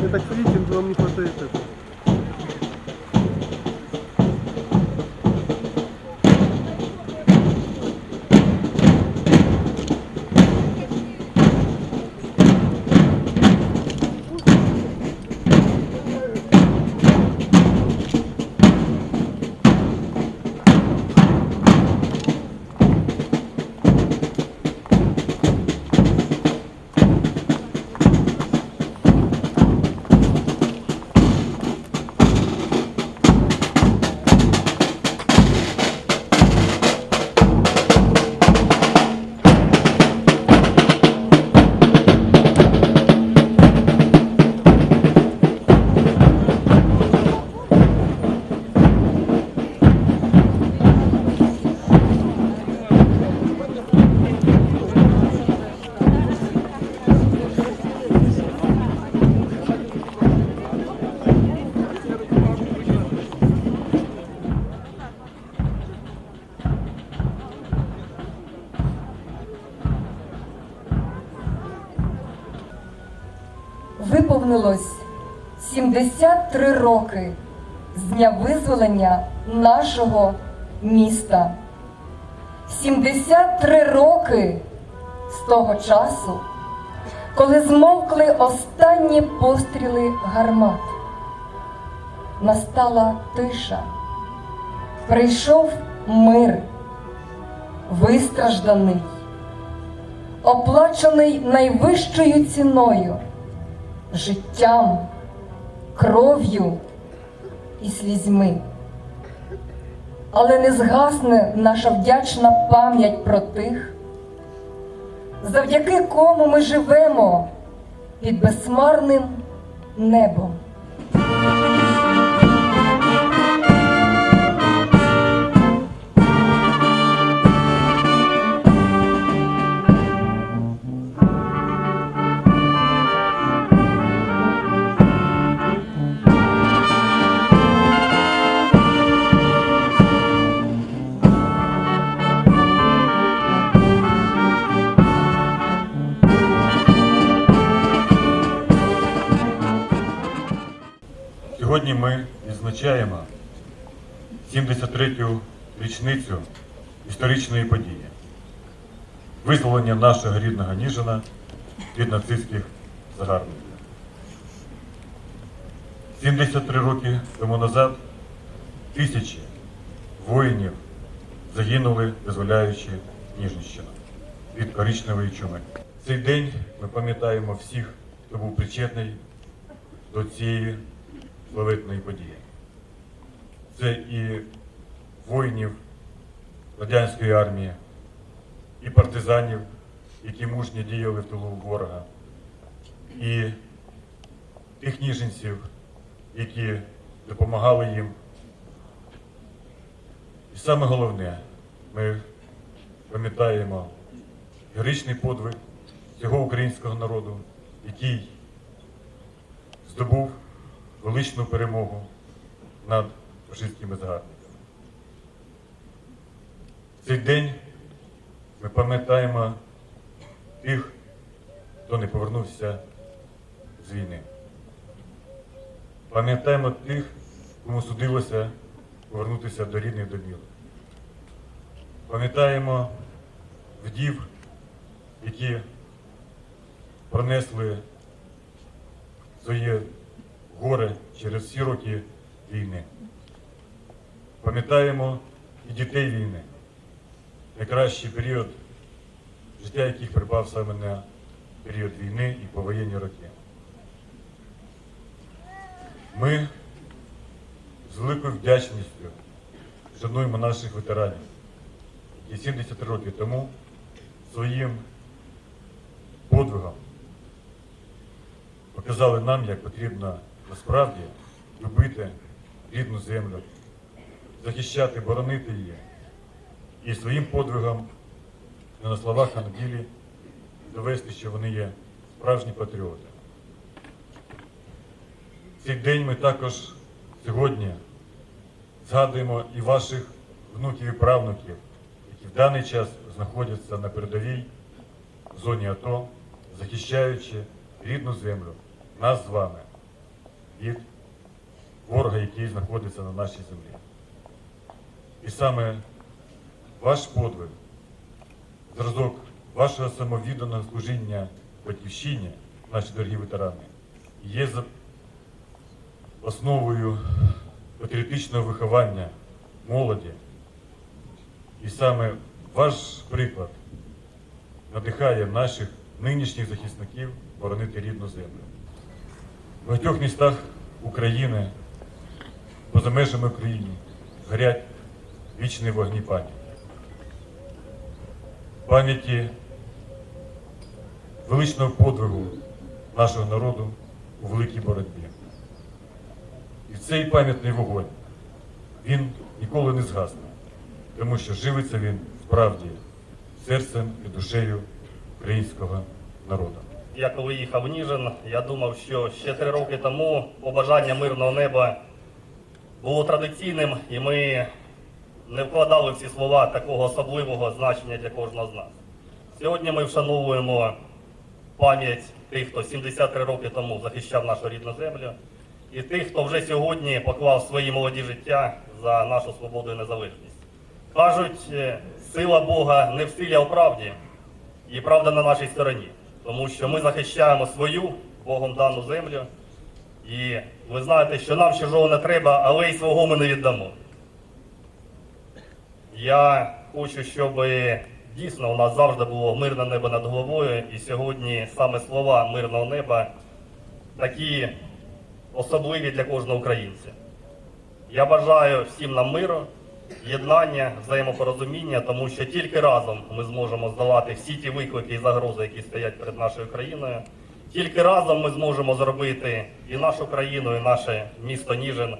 Вы так сидите, вам не хватает этого. 73 роки з дня визволення нашого міста. 73 роки з того часу, коли змовкли останні постріли гармат. Настала тиша. Прийшов мир, вистражданий, оплачений найвищою ціною життям, кров'ю і слізьми. Але не згасне наша вдячна пам'ять про тих, завдяки кому ми живемо під безсмарним небом. 73-ю річницю історичної події визволення нашого рідного Ніжина від нацистських загарбників. 73 роки тому назад тисячі воїнів загинули, визволяючи Ніжнищину від коричневої чуми. Цей день ми пам'ятаємо всіх, хто був причетний до цієї славетної події. Це і воїнів радянської армії, і партизанів, які мужньо діяли в тилу ворога, і тих ніженців, які допомагали їм. І саме головне, ми пам'ятаємо героїчний подвиг цього українського народу, який здобув величну перемогу над фашистськими загарбниками. Цей день ми пам'ятаємо тих, хто не повернувся з війни. Пам'ятаємо тих, кому судилося повернутися до рідних домів. Пам'ятаємо вдів, які пронесли своє горе через всі роки війни. Пам'ятаємо і дітей війни, найкращий період життя яких припав саме на період війни і повоєнні роки. Ми з великою вдячністю шануємо наших ветеранів, які 70 років тому своїм подвигом показали нам, як потрібно насправді любити рідну землю, захищати, боронити її і своїм подвигом не на словах, а довести, що вони є справжні патріоти. Цей день ми також сьогодні згадуємо і ваших внуків і правнуків, які в даний час знаходяться на передовій зоні АТО, захищаючи рідну землю, нас з вами від ворога, який знаходиться на нашій землі. І саме ваш подвиг, зразок вашого самовідданого служіння батьківщині, наші дорогі ветерани, є основою патріотичного виховання молоді. І саме ваш приклад надихає наших нинішніх захисників боронити рідну землю. В багатьох містах України, поза межами України, горять вічні вогні пам'яті. Пам'яті величного подвигу нашого народу у великій боротьбі. І цей пам'ятний вогонь, він ніколи не згасне, тому що живиться він справді серцем і душею українського народу. Я коли їхав в Ніжин, я думав, що ще три роки тому побажання мирного неба було традиційним, і ми не вкладали в ці слова такого особливого значення для кожного з нас. Сьогодні ми вшановуємо пам'ять тих, хто 73 роки тому захищав нашу рідну землю, і тих, хто вже сьогодні поклав свої молоді життя за нашу свободу і незалежність. Кажуть, е, сила Бога не в силі, а в правді. І правда на нашій стороні, тому що ми захищаємо свою Богом дану землю. І ви знаєте, що нам чужого не треба, але й свого ми не віддамо. Я хочу, щоб дійсно у нас завжди було мирне небо над головою, і сьогодні саме слова мирного неба такі особливі для кожного українця. Я бажаю всім нам миру, єднання, взаємопорозуміння, тому що тільки разом ми зможемо здолати всі ті виклики і загрози, які стоять перед нашою країною. Тільки разом ми зможемо зробити і нашу країну, і наше місто Ніжин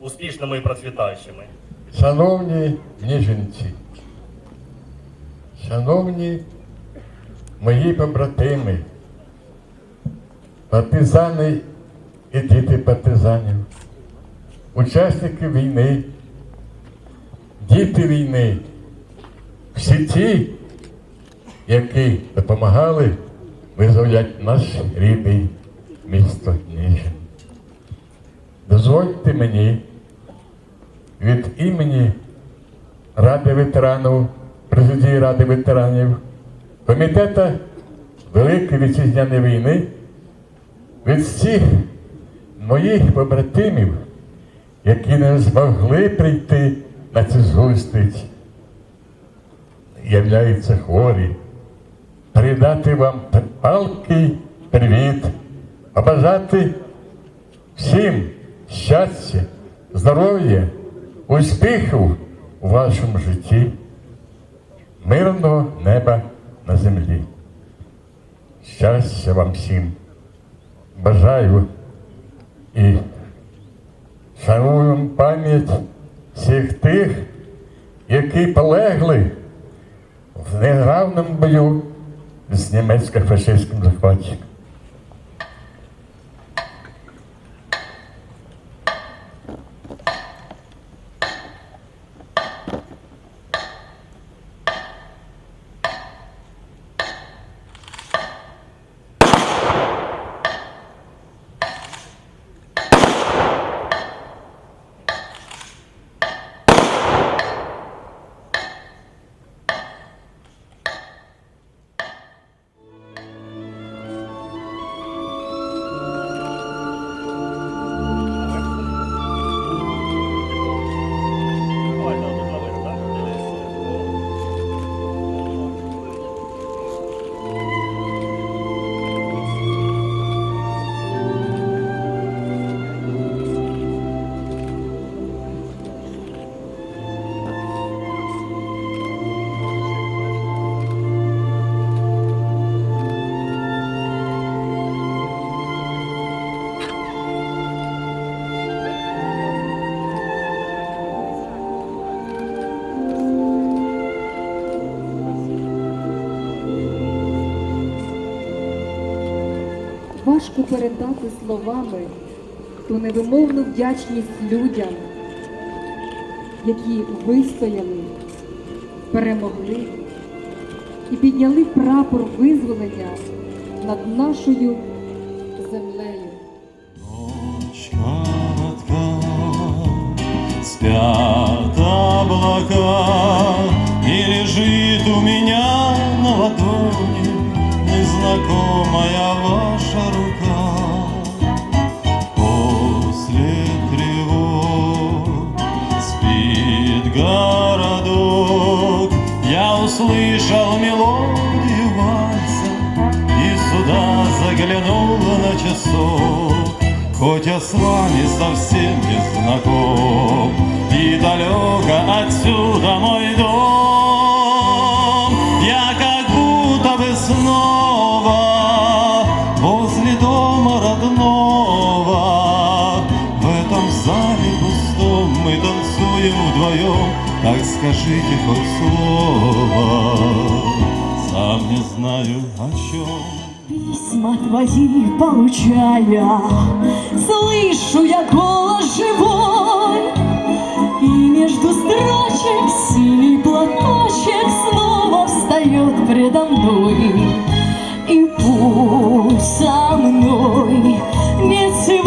успішними і процвітаючими. Шановні ніженці, шановні мої побратими, партизани і діти партизанів, учасники війни, діти війни, всі ті, які допомагали визволяти наш рідний місто Ніжин. Дозвольте мені від імені Ради ветеранів, президії Ради ветеранів, Комітету Великої Вітчизняної війни, від всіх моїх побратимів, які не змогли прийти на цю зустріч, являються хворі, передати вам палкий привіт, побажати всім щастя, здоров'я, успіхів у вашому житті, мирного неба на землі. Щастя вам всім. Бажаю і шануємо пам'ять всіх тих, які полегли в негравному бою з німецько-фашистським захватчиком. Важко передати словами ту невимовну вдячність людям, які вистояли, перемогли і підняли прапор визволення над нашою землею. Спят облака, И лежит у меня на ладони Незнакомая ваша рука. После тревог спит городок, Я услышал мелодию вальса И сюда заглянул на часок. Хоть я с вами совсем не знаком И далеко отсюда мой дом знаю о чем Письма твои получая, Слышу я голос живой, И между строчек синий платочек Снова встает предо мной. И пусть со мной нет сегодня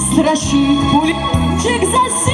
Строчит пулечек За